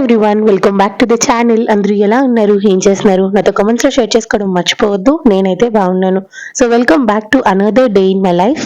Everyone welcome back to the channel అందరూ ఎలా ఉన్నారు? ఏం చేస్తున్నారు? నాతో comments షేర్ చేసుకోవడం మర్చిపోవద్దు. నేనైతే బాగున్నాను. So welcome back to another day in my life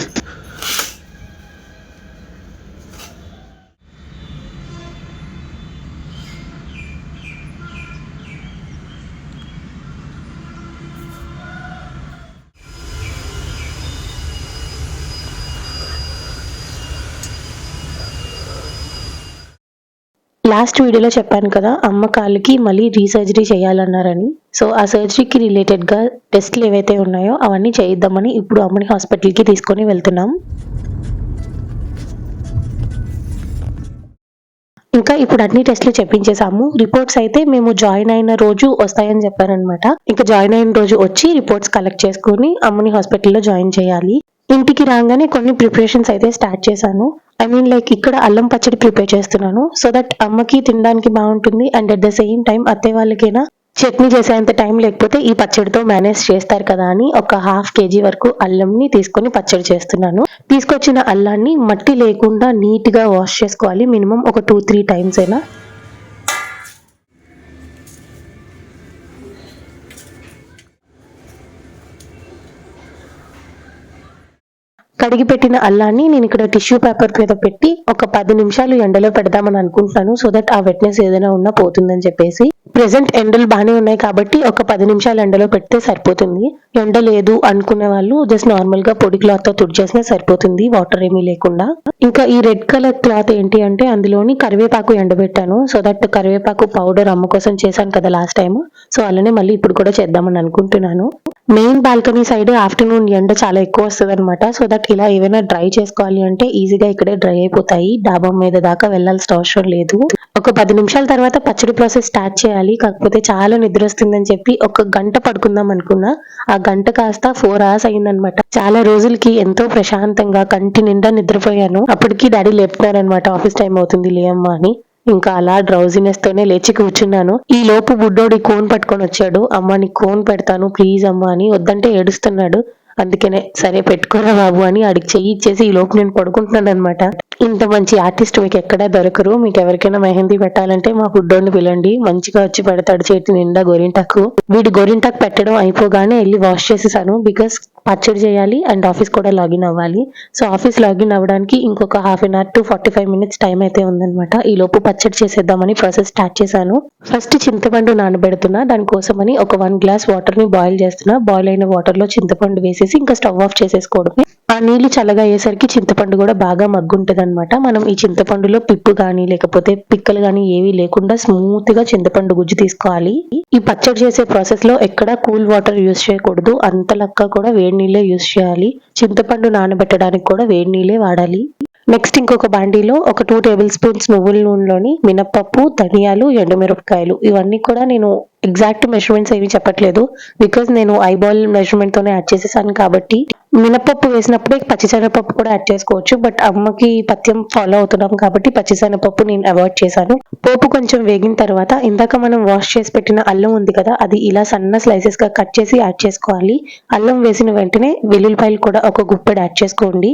last వీడియోలో చెప్పాను కదా అమ్మ కాళ్ళకి మళ్ళీ రీసర్జరీ చేయాలన్నారని. సో ఆ సర్జరీకి రిలేటెడ్గా టెస్ట్లు ఏవైతే ఉన్నాయో అవన్నీ చేయిద్దామని ఇప్పుడు అమ్మని హాస్పిటల్కి తీసుకొని వెళ్తున్నాం. ఇంకా ఇప్పుడు అన్ని టెస్ట్లు చెప్పించేసాము రిపోర్ట్స్ అయితే మేము జాయిన్ అయిన రోజు వస్తాయని చెప్పారనమాట ఇంకా జాయిన్ అయిన రోజు వచ్చి రిపోర్ట్స్ కలెక్ట్ చేసుకుని అమ్మని హాస్పిటల్లో జాయిన్ చేయాలి. ఇంటికి రాగానే కొన్ని ప్రిపరేషన్స్ అయితే స్టార్ట్ చేశాను. ఐ మీన్ లైక్ ఇక్కడ అల్లం పచ్చడి ప్రిపేర్ చేస్తున్నాను. సో దట్ అమ్మకి తినడానికి బాగుంటుంది. And at the same time అత్తయ్య వాళ్ళకైనా చట్నీ చేసేంత టైం లేకపోతే ఈ పచ్చడితో మేనేజ్ చేస్తారు కదా అని ఒక హాఫ్ కేజీ వరకు అల్లంని తీసుకొని పచ్చడి చేస్తున్నాను. తీసుకొచ్చిన అల్లాన్ని మట్టి లేకుండా నీట్గా వాష్ చేసుకోవాలి. మినిమం ఒక టూ త్రీ టైమ్స్ అయినా. కడిగి పెట్టిన అల్లాన్ని నేను ఇక్కడ టిష్యూ పేపర్ మీద పెట్టి ఒక పది నిమిషాలు ఎండలో పెడదామని అనుకుంటున్నాను సో దట్ ఆ వెట్నెస్ ఏదైనా ఉన్నా పోతుందని చెప్పేసి. ప్రెసెంట్ ఎండలు బాగానే ఉన్నాయి కాబట్టి ఒక పది నిమిషాలు ఎండలో పెడితే సరిపోతుంది. ఎండ లేదు అనుకునే వాళ్ళు జస్ట్ నార్మల్గా పొడి క్లాత్తో తుడిచేసినా సరిపోతుంది వాటర్ ఏమీ లేకుండా. ఇంకా ఈ రెడ్ కలర్ క్లాత్ ఏంటి అంటే అందులోని కరివేపాకు ఎండబెట్టాను సో దట్ కరివేపాకు పౌడర్ అమ్మ కోసం చేశాను కదా లాస్ట్ టైం సో అలానే మళ్ళీ ఇప్పుడు కూడా చేద్దామని అనుకుంటున్నాను. మెయిన్ బాల్కనీ సైడ్ ఆఫ్టర్నూన్ ఎండ చాలా ఎక్కువ వస్తుంది అనమాట సో దట్ ఇలా ఏమైనా డ్రై చేసుకోవాలి అంటే ఈజీగా ఇక్కడే డ్రై అయిపోతాయి. డాబా మీద దాకా వెళ్ళాల్సిన అవసరం లేదు. ఒక పది నిమిషాల తర్వాత పచ్చడి ప్రాసెస్ స్టార్ట్ చేయాలి. కాకపోతే చాలా నిద్ర వస్తుందని చెప్పి ఒక గంట పడుకుందాం అనుకున్నా. ఆ గంట కాస్త ఫోర్ అవర్స్ అయిందనమాట చాలా రోజులకి ఎంతో ప్రశాంతంగా కంటి నిండా నిద్రపోయాను. అప్పటికి డాడీ లేపుతున్నారనమాట. ఆఫీస్ టైం అవుతుంది లేమ్మా అని. ఇంకా అలా డ్రౌజినెస్ తోనే లేచి కూర్చున్నాను. ఈ లోపు బుడ్డోడి కోన్ పట్టుకొని వచ్చాడు. అమ్మ నీ కోన్ పెడతాను. ప్లీజ్ అమ్మ అని వద్దంటే ఏడుస్తున్నాడు. అందుకనే సరే పెట్టుకోరా బాబు అని అడిగి చెయ్యి ఇచ్చేసి ఈ లోపు నేను పడుకుంటున్నాను అనమాట ఇంత మంచి ఆర్టిస్ట్ మీకు ఎక్కడా దొరకరు. మీకు ఎవరికైనా మెహందీ పెట్టాలంటే మా బుడ్డోడిని పిలండి మంచిగా వచ్చి పెడతాడు చేతి నిండా గోరింటాకు. వీడి గోరింటాకు పెట్టడం అయిపోగానే వెళ్ళి వాష్ చేసేసాను. బికాస్ పచ్చడి చేయాలి అండ్ ఆఫీస్ కూడా లాగిన్ అవ్వాలి. సో ఆఫీస్ లాగిన్ అవ్వడానికి ఇంకొక half an hour to forty five minutes time అయితే ఉందన్నమాట. ఈ లోపు పచ్చడి చేసేద్దామని ప్రాసెస్ స్టార్ట్ చేశాను. ఫస్ట్ చింతపండు నానబెడుతున్నా. దానికోసమని ఒక వన్ గ్లాస్ వాటర్ని బాయిల్ చేస్తున్నా. బాయిల్ అయిన వాటర్లో చింతపండు వేసేసి ఇంకా స్టవ్ ఆఫ్ చేసేసుకోవడమే. ఆ నీళ్ళు చల్లగా అయ్యేసరికి చింతపండు కూడా బాగా మగ్గుంటది అనమాట మనం ఈ చింతపండులో పిప్పు కానీ లేకపోతే పిక్కలు కానీ ఏవి లేకుండా స్మూత్గా చింతపండు గుజ్జు తీసుకోవాలి. ఈ పచ్చడి చేసే ప్రాసెస్లో ఎక్కడ కూల్ వాటర్ యూస్ చేయకూడదు. అంత లక్క కూడా వేడి వేడి నీళ్ళే యూస్ చేయాలి. చింతపండు నానబెట్టడానికి కూడా వేడి నీళ్ళే వాడాలి. నెక్స్ట్ ఇంకొక బాండీలో ఒక టూ టేబుల్ స్పూన్స్ నువ్వుల నూనెలోని మినప్పప్పు ధనియాలు ఎండుమిరపకాయలు. ఇవన్నీ కూడా నేను ఎగ్జాక్ట్ మెజర్మెంట్స్ ఏవి చెప్పట్లేదు. బికాజ్ నేను ఐబాల్ మెజర్మెంట్ తోనే యాడ్ చేసేసాను కాబట్టి మినపప్పు వేసినప్పుడే పచ్చిశనగపప్పు కూడా యాడ్ చేసుకోవచ్చు. బట్ అమ్మకి పథ్యం ఫాలో అవుతున్నాం కాబట్టి పచ్చిశనగపప్పు నేను అవాయిడ్ చేశాను. పోపు కొంచెం వేగిన తర్వాత ఇందాక మనం వాష్ చేసి పెట్టిన అల్లం ఉంది కదా అది ఇలా సన్న స్లైసెస్గా కట్ చేసి యాడ్ చేసుకోవాలి. అల్లం వేసిన వెంటనే వెల్లుల్లిపాయలు కూడా ఒక గుప్పెడు యాడ్ చేసుకోండి.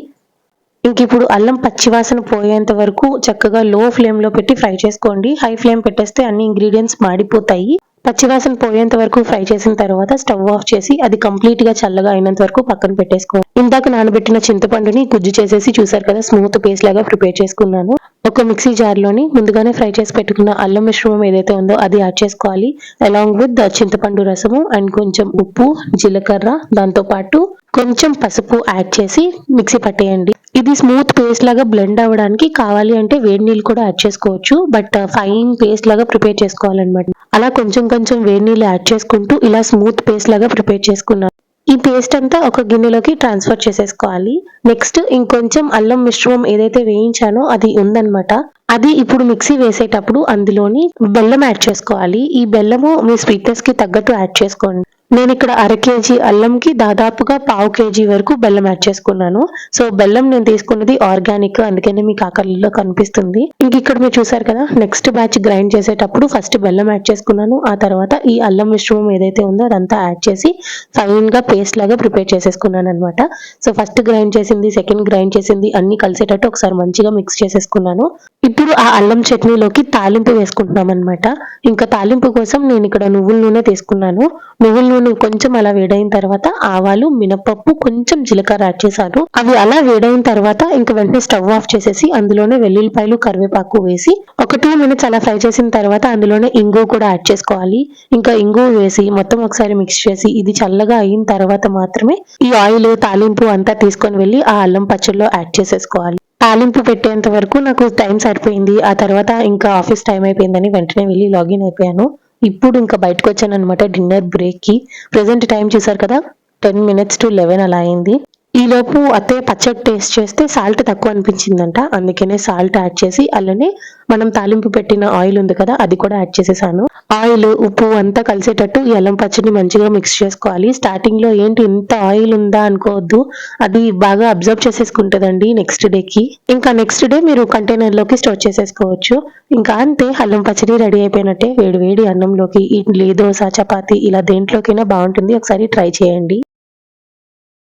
ఇంక ఇప్పుడు అల్లం పచ్చివాసన పోయేంత వరకు చక్కగా లో ఫ్లేమ్లో పెట్టి ఫ్రై చేసుకోండి. హై ఫ్లేమ్ పెట్టేస్తే అన్ని ఇంగ్రీడియంట్స్ మాడిపోతాయి. పచ్చివాసన పోయేంత వరకు ఫ్రై చేసిన తర్వాత స్టవ్ ఆఫ్ చేసి అది కంప్లీట్గా చల్లగా అయినంత వరకు పక్కన పెట్టేసుకోండి ఇందాక నానబెట్టిన చింతపండుని గుజ్జు చేసేసి చూసారు కదా స్మూత్ పేస్ట్ లాగా ప్రిపేర్ చేసుకున్నాను. ఒక మిక్సీ జార్లోని ముందుగానే ఫ్రై చేసి పెట్టుకున్న అల్లం మిశ్రమం ఏదైతే ఉందో అది యాడ్ చేసుకోవాలి. అలాంగ్ విత్ చింతపండు రసము అండ్ కొంచెం ఉప్పు జీలకర్ర దాంతో పాటు కొంచెం పసుపు యాడ్ చేసి మిక్సీ పట్టేయండి. ఇది స్మూత్ పేస్ట్ లాగా బ్లెండ్ అవ్వడానికి కావాలి అంటే వేడి నీళ్ళు కూడా యాడ్ చేసుకోవచ్చు బట్ ఫైన్ పేస్ట్ లాగా ప్రిపేర్ చేసుకోవాలన్నమాట. అలా కొంచెం కొంచెం వేడి నీళ్ళు యాడ్ చేసుకుంటూ ఇలా స్మూత్ పేస్ట్ లాగా ప్రిపేర్ చేసుకున్నాను. ఈ పేస్ట్ అంతా ఒక గిన్నెలోకి ట్రాన్స్ఫర్ చేసేసుకోవాలి. నెక్స్ట్ ఇంకొంచెం అల్లం మిశ్రమం ఏదైతే వేయించానో అది ఉందన్నమాట. అది ఇప్పుడు మిక్సీ వేసేటప్పుడు అందులోని బెల్లం యాడ్ చేసుకోవాలి. ఈ బెల్లము మీ స్వీట్నెస్కి తగ్గట్టు యాడ్ చేసుకోండి. నేను ఇక్కడ అర కేజీ అల్లంకి దాదాపుగా పావు కేజీ వరకు బెల్లం యాడ్ చేసుకున్నాను. సో బెల్లం నేను తీసుకున్నది ఆర్గానిక్ అందుకనే మీకు ఆకలిలో కనిపిస్తుంది. ఇంక ఇక్కడ మీరు చూసారు కదా నెక్స్ట్ బ్యాచ్ గ్రైండ్ చేసేటప్పుడు ఫస్ట్ బెల్లం యాడ్ చేసుకున్నాను. ఆ తర్వాత ఈ అల్లం మిశ్రమం ఏదైతే ఉందో అదంతా యాడ్ చేసి ఫైన్గా పేస్ట్ లాగా ప్రిపేర్ చేసేసుకున్నాను అనమాట సో ఫస్ట్ గ్రైండ్ చేసింది సెకండ్ గ్రైండ్ చేసింది అన్ని కలిసేటట్టు ఒకసారి మంచిగా మిక్స్ చేసేసుకున్నాను. ఇప్పుడు ఆ అల్లం చట్నీలోకి తాలింపు వేసుకుంటున్నాం అనమాట ఇంకా తాలింపు కోసం నేను ఇక్కడ నువ్వుల నూనె తీసుకున్నాను. నువ్వుల నూనె కొంచెం అలా వేడైన తర్వాత ఆవాలు మినపప్పు కొంచెం జీలకర్ర యాడ్ చేశాను. అవి అలా వేడైన తర్వాత ఇంకా వెంటనే స్టవ్ ఆఫ్ చేసేసి అందులోనే వెల్లుల్లిపాయలు కరివేపాకు వేసి ఒక టూ మినిట్స్ అలా ఫ్రై చేసిన తర్వాత అందులోనే ఇంగు కూడా యాడ్ చేసుకోవాలి. ఇంకా ఇంగు వేసి మొత్తం ఒకసారి మిక్స్ చేసి ఇది చల్లగా అయిన తర్వాత మాత్రమే ఈ ఆయిల్ తాలింపు అంతా తీసుకొని వెళ్ళి ఆ అల్లం పచ్చడిలో యాడ్ చేసేసుకోవాలి. తాలింపు పెట్టేంత వరకు నాకు టైం సరిపోయింది. ఆ తర్వాత ఇంకా ఆఫీస్ టైం అయిపోయిందని వెంటనే వెళ్ళి లాగిన్ అయిపోయాను. ఇప్పుడు ఇంకా బయటకు వచ్చాను అనమాట డిన్నర్ బ్రేక్కి ప్రెసెంట్ టైం చూసారు కదా? టెన్ మినిట్స్ టు లెవెన్ అలా అయింది. ఈ లోపు అత్తయ్య పచ్చడి టేస్ట్ చేస్తే సాల్ట్ తక్కువ అనిపించిందంట. అందుకనే సాల్ట్ యాడ్ చేసి అలానే మనం తాలింపు పెట్టిన ఆయిల్ ఉంది కదా అది కూడా యాడ్ చేసేసాను. ఆయిల్ ఉప్పు అంతా కలిసేటట్టు ఎల్లం అల్లం పచ్చడిని మంచిగా మిక్స్ చేసుకోవాలి. స్టార్టింగ్లో ఏంటి ఇంత ఆయిల్ ఉందా అనుకోవద్దు. అది బాగా అబ్జర్వ్ చేసేసుకుంటుందండి నెక్స్ట్ డేకి ఇంకా నెక్స్ట్ డే మీరు కంటైనర్లోకి స్టోర్ చేసేసుకోవచ్చు. ఇంకా అంతే అల్లం పచ్చడి రెడీ అయిపోయినట్టే. వేడి వేడి అన్నంలోకి ఇడ్లీ దోశ చపాతి ఇలా దేంట్లోకైనా బాగుంటుంది. ఒకసారి ట్రై చేయండి.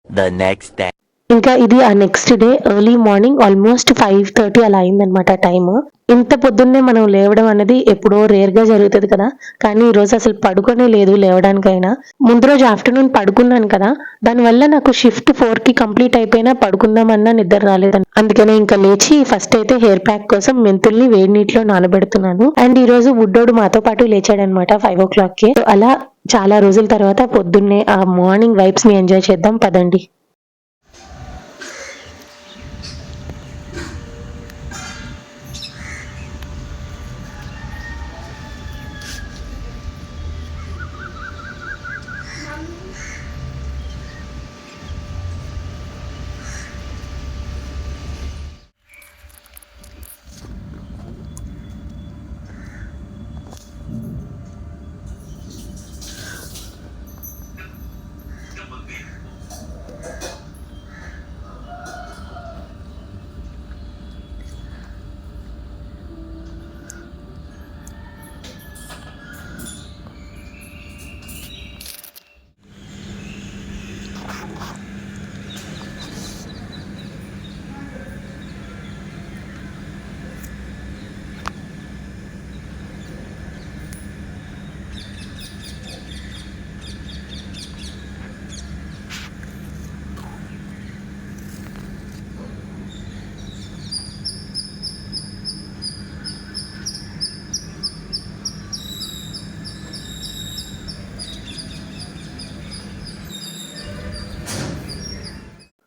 ద నెక్స్ట్ డే ఇంకా ఇది ఆ next day early morning almost five thirty అలా అయిందనమాట టైము ఇంత పొద్దున్నే మనం లేవడం అనేది ఎప్పుడో రేర్గా జరుగుతుంది కదా. కానీ ఈ రోజు అసలు పడుకోనే లేదు లేవడానికైనా. ముందు రోజు ఆఫ్టర్నూన్ పడుకున్నాను కదా. దానివల్ల నాకు షిఫ్ట్ ఫోర్కి కంప్లీట్ అయిపోయినా పడుకుందామన్నా నిద్ర రాలేదు అందుకనే ఇంకా లేచి ఫస్ట్ అయితే హెయిర్ ప్యాక్ కోసం మెంతుల్ని వేడి నీటిలో నానబెడుతున్నాను. అండ్ ఈ రోజు బుడ్డోడు మాతో పాటు లేచాడనమాట ఫైవ్ ఓ క్లాక్కి. అలా చాలా రోజుల తర్వాత పొద్దున్నే ఆ మార్నింగ్ వైబ్స్ని ఎంజాయ్ చేద్దాం. పదండి.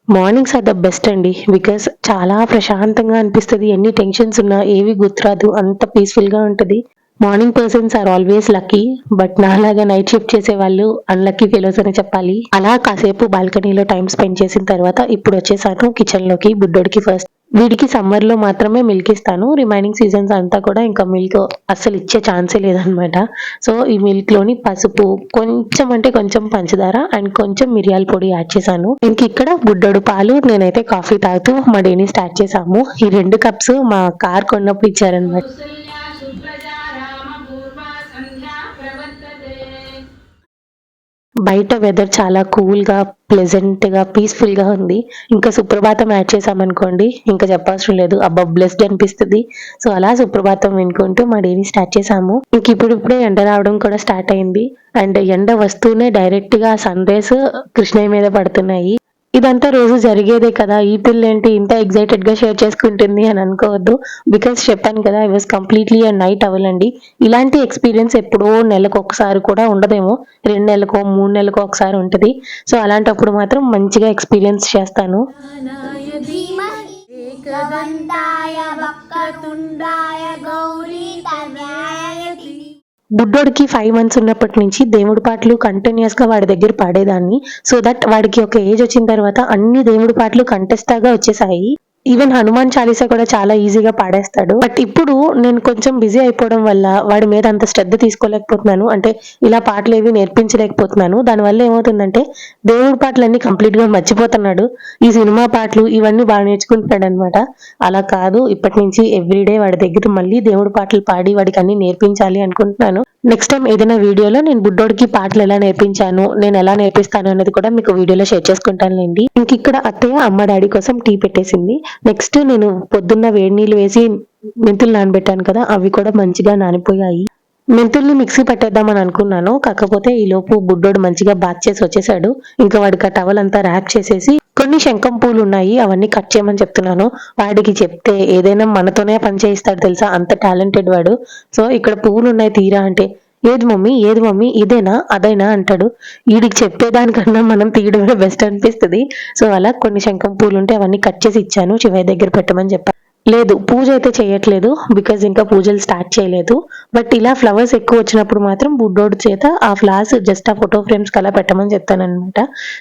మార్నింగ్స్ ఆర్ ద బెస్ట్ అండి బికాస్ చాలా ప్రశాంతంగా అనిపిస్తుంది ఎన్ని టెన్షన్స్ ఉన్నా ఏవి గుర్తురాదు అంత పీస్ఫుల్గా ఉంటుంది. Morning persons are always lucky but నాలాగా నైట్ షిఫ్ట్ చేసే వాళ్ళు అన్లక్కీ ఫెలోస్ అని చెప్పాలి. అలా కాసేపు బాల్కనీలో టైం స్పెండ్ చేసిన తర్వాత ఇప్పుడు వచ్చేసాను కిచెన్లోకి బుడ్డోడికి ఫస్ట్ వీడికి సమ్మర్లో మాత్రమే మిల్క్ ఇస్తాను. రిమైనింగ్ సీజన్స్ అంతా కూడా ఇంకా మిల్క్ అస్సలు ఇచ్చే ఛాన్సే లేదనమాట సో ఈ మిల్క్లోని పసుపు కొంచెం అంటే కొంచెం పంచదార అండ్ కొంచెం మిరియాల పొడి యాడ్ చేశాను. ఇంక ఇక్కడ బుడ్డడు పాలు నేనైతే కాఫీ తాగుతూ మా డేని స్టార్ట్ చేసాము ఈ రెండు కప్స్ మా కార్ కొన్నప్పుడు ఇచ్చారనమాట బయట వెదర్ చాలా కూల్ ప్లెజెంట్గా పీస్ఫుల్గా గా గా ఉంది. ఇంకా సుప్రభాతం యాడ్ చేసామనుకోండి ఇంకా చెప్పవసరం లేదు. అబ్బా బ్లెస్డ్ అనిపిస్తుంది. సో అలా సుప్రభాతం వినుకుంటూ మా డేని స్టార్ట్ చేసాము ఇంక ఇప్పుడు ఇప్పుడే ఎండ రావడం కూడా స్టార్ట్ అయింది. అండ్ ఎండ వస్తూనే డైరెక్ట్గా సన్ రేస్ కృష్ణయ్య మీద పడుతున్నాయి. ఇదంతా రోజు జరిగేదే కదా. ఈ పిల్లేంటి ఇంత ఎగ్జైటెడ్గా షేర్ చేసుకుంటుంది అని అనుకోవద్దు. బికాస్ చెప్పాను కదా I was completely and night అవ్వలండి ఇలాంటి ఎక్స్పీరియన్స్ ఎప్పుడో నెలకు ఒకసారి కూడా ఉండదేమో. రెండు నెలకో మూడు నెలకో ఒకసారి ఉంటుంది. సో అలాంటప్పుడు మాత్రం మంచిగా ఎక్స్పీరియన్స్ చేస్తాను. గౌరీ బుడ్డోడికి ఫైవ్ మంత్స్ ఉన్నప్పటి నుంచి దేవుడి పాటలు కంటిన్యూస్గా వాడి దగ్గర పాడేదాన్ని. సో దట్ వాడికి ఒక ఏజ్ వచ్చిన తర్వాత అన్ని దేవుడి పాటలు కంటెస్టాగా వచ్చేసాయి. ఈవెన్ హనుమాన్ చాలీసా కూడా చాలా ఈజీగా పాడేస్తాడు. బట్ ఇప్పుడు నేను కొంచెం బిజీ అయిపోవడం వల్ల వాడి మీద అంత శ్రద్ధ తీసుకోలేకపోతున్నాను. అంటే ఇలా పాటలు ఏవి నేర్పించలేకపోతున్నాను. దానివల్ల ఏమవుతుందంటే దేవుడి పాటలన్నీ కంప్లీట్గా మర్చిపోతున్నాడు. ఈ సినిమా పాటలు ఇవన్నీ బాగా నేర్చుకుంటున్నాడు అనమాట అలా కాదు. ఇప్పటి నుంచి ఎవ్రీడే వాడి దగ్గర మళ్ళీ దేవుడి పాటలు పాడి వాడికి అన్ని నేర్పించాలి అనుకుంటున్నాను. నెక్స్ట్ టైం ఏదైనా వీడియోలో నేను బుడ్డోడికి పాటలు ఎలా నేర్పించాను నేను ఎలా నేర్పిస్తాను అనేది కూడా మీకు వీడియోలో షేర్ చేసుకుంటానులేండి. ఇంక ఇక్కడ అత్తయ్య అమ్మ డాడీ కోసం టీ పెట్టేసింది. నెక్స్ట్ నేను పొద్దున్న వేడి నీళ్ళు వేసి మెంతులు నానబెట్టాను కదా అవి కూడా మంచిగా నానిపోయాయి. మెంతుల్ని మిక్సీ పట్టేద్దామని అనుకున్నాను. కాకపోతే ఈ లోపు బుడ్డోడు మంచిగా బాత్ చేసి వచ్చేసాడు. ఇంకా వాడికి ఆ టవల్ అంతా ర్యాప్ చేసేసి కొన్ని శంఖం పూలు ఉన్నాయి. అవన్నీ కట్ చేయమని చెప్తున్నాను. వాడికి చెప్తే ఏదైనా మనతోనే పని చేయిస్తాడు తెలుసా? అంత టాలెంటెడ్ వాడు. సో ఇక్కడ పువ్వులు ఉన్నాయి తీరా అంటే ఏది మమ్మీ? ఏది మమ్మీ? ఇదేనా? అదైనా? అంటాడు. వీడికి చెప్పేదానికన్నా మనం తీయడమే బెస్ట్ అనిపిస్తుంది. సో అలా కొన్ని శంఖం పూలు ఉంటే అవన్నీ కట్ చేసి ఇచ్చాను. శివయ్య దగ్గర పెట్టమని చెప్పాను లేదు పూజ అయితే చేయట్లేదు బికాజ్ ఇంకా పూజలు స్టార్ట్ చేయలేదు. బట్ ఇలా ఫ్లవర్స్ ఎక్కువ వచ్చినప్పుడు మాత్రం బుడ్డోడు చేత ఆ ఫ్లవర్స్ జస్ట్ ఆ ఫోటో ఫ్రేమ్స్ కలా పెట్టమని చెప్తాను అనమాట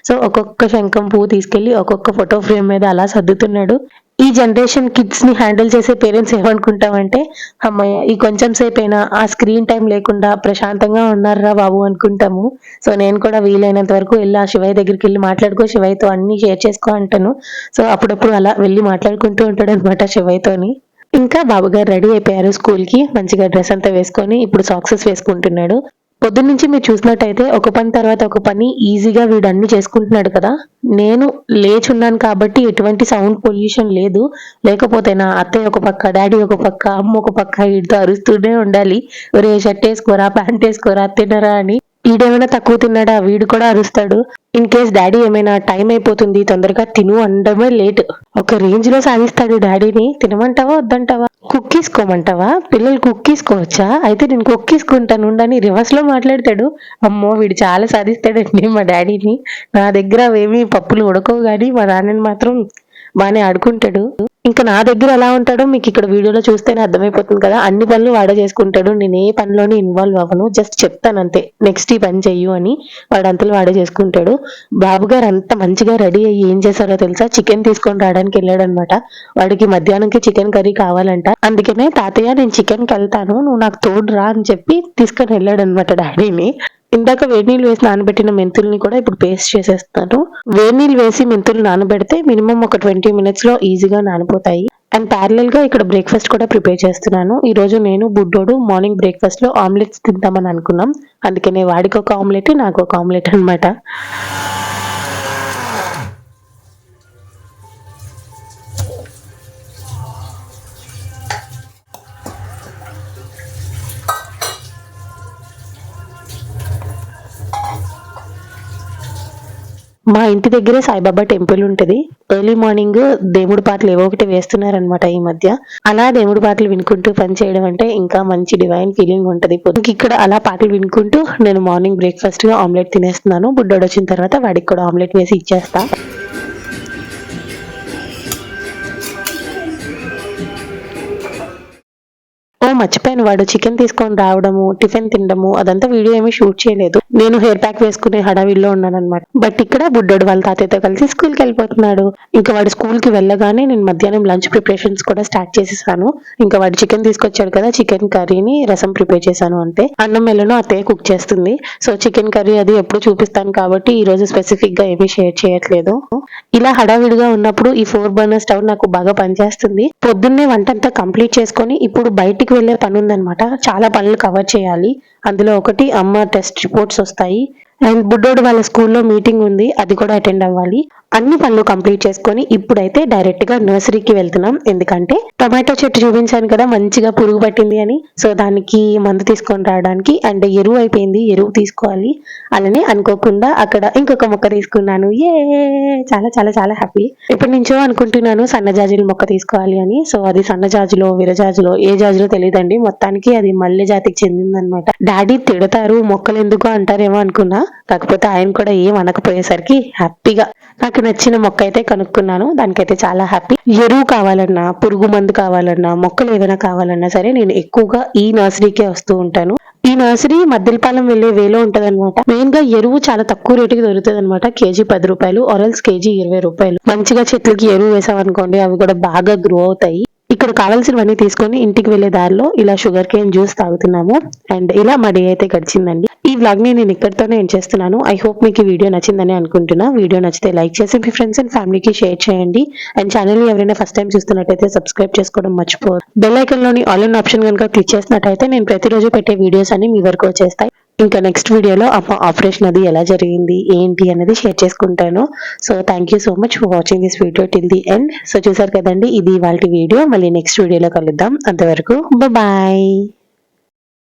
సో ఒక్కొక్క శంఖం పువ్వు తీసుకెళ్ళి ఒక్కొక్క ఫోటో ఫ్రేమ్ మీద అలా సర్దుతున్నాడు. ఈ జనరేషన్ కిడ్స్ని హ్యాండిల్ చేసే పేరెంట్స్ ఏమనుకుంటామంటే అమ్మయ్య ఈ కొంచెం సేపు అయినా ఆ స్క్రీన్ టైం లేకుండా ప్రశాంతంగా ఉన్నారా బాబు అనుకుంటాము. సో నేను కూడా వీలైనంత వరకు వెళ్ళి ఆ శివయ్య దగ్గరికి వెళ్ళి మాట్లాడుకో శివయ్యతో అన్ని షేర్ చేసుకో అంటాను. సో అప్పుడప్పుడు అలా వెళ్ళి మాట్లాడుకుంటూ ఉంటాడు అనమాట శివయ్యతోని. ఇంకా బాబు గారు రెడీ అయిపోయారు స్కూల్కి మంచిగా డ్రెస్ అంతా వేసుకొని ఇప్పుడు సాక్సెస్ వేసుకుంటున్నాడు. పొద్దున్న నుంచి మీరు చూసినట్టయితే ఒక పని తర్వాత ఒక పని ఈజీగా వీడు అన్ని చేసుకుంటున్నాడు కదా. నేను లేచున్నాను కాబట్టి ఎటువంటి సౌండ్ పొల్యూషన్ లేదు. లేకపోతే నా అత్తయ్య ఒక పక్క డాడీ ఒక పక్క అమ్మ ఒక పక్క వీడితో అరుస్తూనే ఉండాలి. ఒరే షర్ట్ వేసుకోరా ప్యాంట్ వేసుకోరా తినరా అని. వీడేమైనా తక్కువ తిన్నాడా? వీడు కూడా అరుస్తాడు. ఇన్ కేస్ డాడీ ఏమైనా టైం అయిపోతుంది తొందరగా తిను అనడమే లేట్. ఒక రేంజ్లో సాగిస్తాడు డాడీని. తినమంటావా వద్దంటావా? కుక్కీస్ కోమంటావా పిల్లలు కుక్కీస్ కోవచ్చా అయితే నేను కుక్కీస్ కొంటాను ఉండని రివర్స్లో మాట్లాడతాడు. అమ్మో వీడు చాలా సాధిస్తాడండి మా డాడీని. నా దగ్గర అవేమి పప్పులు ఉడకవు కానీ మా నాన్నని మాత్రం బాగానే ఆడుకుంటాడు. ఇంకా నా దగ్గర ఎలా ఉంటాడో మీకు ఇక్కడ వీడియోలో చూస్తేనే అర్థమైపోతుంది కదా. అన్ని పనులు వాడే చేసుకుంటాడు. నేను ఏ పనిలోని ఇన్వాల్వ్ అవ్వను. జస్ట్ చెప్తాను అంతే. నెక్స్ట్ ఈ పని చెయ్యు అని వాడు అంతలో వాడే చేసుకుంటాడు. బాబు గారు అంత మంచిగా రెడీ అయ్యి ఏం చేశారో తెలుసా? చికెన్ తీసుకొని రావడానికి వెళ్ళాడు అనమాట వాడికి మధ్యాహ్నంకి చికెన్ కర్రీ కావాలంట. అందుకనే తాతయ్య నేను చికెన్కి వెళ్తాను. నువ్వు నాకు తోడు రా అని చెప్పి తీసుకొని వెళ్ళాడు అనమాట డాడీని. ఇందాక వేడి నీళ్ళు వేసి నానబెట్టిన మెంతుల్ని కూడా ఇప్పుడు పేస్ట్ చేసేస్తాను. వేడి నీళ్ళు వేసి మెంతులు నానబెడితే మినిమం ఒక ట్వంటీ మినిట్స్లో ఈజీగా నానిపోతాయి. అండ్ ప్యారలల్గా ఇక్కడ బ్రేక్ఫాస్ట్ కూడా ప్రిపేర్ చేస్తున్నాను. ఈ రోజు నేను బుడ్డోడు మార్నింగ్ బ్రేక్ఫాస్ట్లో ఆమ్లెట్స్ తిందామని అనుకున్నాం. అందుకనే వాడికి ఒక ఆమ్లెట్ నాకు ఒక ఆమ్లెట్ అన్నమాట. మా ఇంటి దగ్గరే సాయిబాబా టెంపుల్ ఉంటుంది. ఎర్లీ మార్నింగ్ దేవుడి పాటలు ఏవో ఒకటి వేస్తున్నారనమాట ఈ మధ్య. అలా దేవుడి పాటలు వినుకుంటూ పని చేయడం అంటే ఇంకా మంచి డివైన్ ఫీలింగ్ ఉంటుంది. ఇక్కడ అలా పాటలు వినుకుంటూ నేను మార్నింగ్ బ్రేక్ఫాస్ట్గా ఆమ్లెట్ తినేస్తున్నాను. బుడ్డోడు వచ్చిన తర్వాత వాడికి కూడా ఆమ్లెట్ వేసి ఇచ్చేస్తా. మర్చిపోయాను. వాడు చికెన్ తీసుకొని రావడము టిఫిన్ తినడము అదంతా వీడియో ఏమీ షూట్ చేయలేదు. నేను హెయిర్ ప్యాక్ వేసుకునే హడావిల్లో ఉన్నాను అనమాట బట్ ఇక్కడ బుడ్డోడు వాళ్ళ తాతయ్యతో కలిసి స్కూల్కి వెళ్ళిపోతున్నాడు. ఇంకా వాడు స్కూల్కి వెళ్ళగానే నేను మధ్యాహ్నం లంచ్ ప్రిపరేషన్స్ కూడా స్టార్ట్ చేసేసాను. ఇంకా వాడు చికెన్ తీసుకొచ్చాడు కదా చికెన్ కర్రీని రసం ప్రిపేర్ చేశాను అంతే. అన్నం మెల్లను అత్తయ్య కుక్ చేస్తుంది. సో చికెన్ కర్రీ అది ఎప్పుడు చూపిస్తాను కాబట్టి ఈ రోజు స్పెసిఫిక్గా ఏమీ షేర్ చేయట్లేదు. ఇలా హడావిడిగా ఉన్నప్పుడు ఈ ఫోర్ బర్నర్ స్టవ్ నాకు బాగా పనిచేస్తుంది. పొద్దున్నే వంట అంతా కంప్లీట్ చేసుకొని ఇప్పుడు బయటికి వెళ్ళి పని ఉందన్నమాట చాలా పనులు కవర్ చేయాలి. అందులో ఒకటి అమ్మ టెస్ట్ రిపోర్ట్స్ వస్తాయి. అండ్ బుడ్డోడు వాళ్ళ స్కూల్లో మీటింగ్ ఉంది. అది కూడా అటెండ్ అవ్వాలి. అన్ని పనులు కంప్లీట్ చేసుకొని ఇప్పుడైతే డైరెక్ట్గా నర్సరీకి వెళ్తున్నాం. ఎందుకంటే టొమాటో చెట్టు చూపించాను కదా మంచిగా పురుగు పట్టింది అని. సో దానికి మందు తీసుకొని రావడానికి అండ్ ఎరువు అయిపోయింది ఎరువు తీసుకోవాలి అలానే అనుకోకుండా అక్కడ ఇంకొక మొక్క తీసుకున్నాను. ఏ చాలా చాలా చాలా హ్యాపీ ఇప్పటి నుంచో అనుకుంటున్నాను సన్నజాజుల మొక్క తీసుకోవాలి అని. సో అది సన్నజాజులో విరజాజులో ఏ జాజులో తెలియదండి. మొత్తానికి అది మల్లె జాతికి చెందిందనమాట. డాడీ తిడతారు మొక్కలు ఎందుకు అంటారేమో అనుకున్నా. కాకపోతే ఆయన కూడా ఏం అనకపోయేసరికి హ్యాపీగా నాకు నచ్చిన మొక్క అయితే కనుక్కున్నాను. దానికైతే చాలా హ్యాపీ. ఎరువు కావాలన్నా పురుగు మందు కావాలన్నా మొక్కలు ఏదైనా కావాలన్నా సరే నేను ఎక్కువగా ఈ నర్సరీకే వస్తూ ఉంటాను. ఈ నర్సరీ మద్దెలపాలెం వెళ్ళే వేలో ఉంటది అనమాట మెయిన్గా ఎరువు చాలా తక్కువ రేటుకి దొరుకుతుంది అనమాట కేజీ పది రూపాయలు ఆరల్స్ కేజీ ఇరవై రూపాయలు. మంచిగా చెట్లకి ఎరువు వేసామనుకోండి అవి కూడా బాగా గ్రో అవుతాయి. ఇక్కడ కావాల్సినవన్నీ తీసుకొని ఇంటికి వెళ్ళే దారిలో ఇలా షుగర్ కేన్ జ్యూస్ తాగుతున్నాము. అండ్ ఇలా మా డే అయితే గడిచిందండి. ఈ వ్లాగ్ని నేను ఇక్కడితోనే ఎండ్ చేస్తున్నాను. ఐ హోప్ మీకు ఈ వీడియో నచ్చిందని అనుకుంటున్నా. వీడియో నచ్చితే లైక్ చేసి మీ ఫ్రెండ్స్ అండ్ ఫ్యామిలీకి షేర్ చేయండి. అండ్ ఛానల్ ఎవరైనా ఫస్ట్ టైం చూస్తున్నట్టయితే సబ్స్క్రైబ్ చేసుకోవడం మర్చిపోదు బెల్ ఐకన్లోని ఆల్ ఇన్ ఆప్షన్ కనుక క్లిక్ చేసినట్టయితే నేను ప్రతిరోజు పెట్టే వీడియోస్ అన్ని మీ వరకు వచ్చేస్తాయి. ఇంకా నెక్స్ట్ వీడియోలో అమ్మ ఆపరేషన్ అది ఎలా జరిగింది ఏంటి అనేది షేర్ చేసుకుంటాను. So thank you so much for watching this video till the end so చూసారు కదండి ఇది వాళ్ళ వీడియో మళ్ళీ నెక్స్ట్ వీడియోలో కలుద్దాం. అంతవరకు బాయ్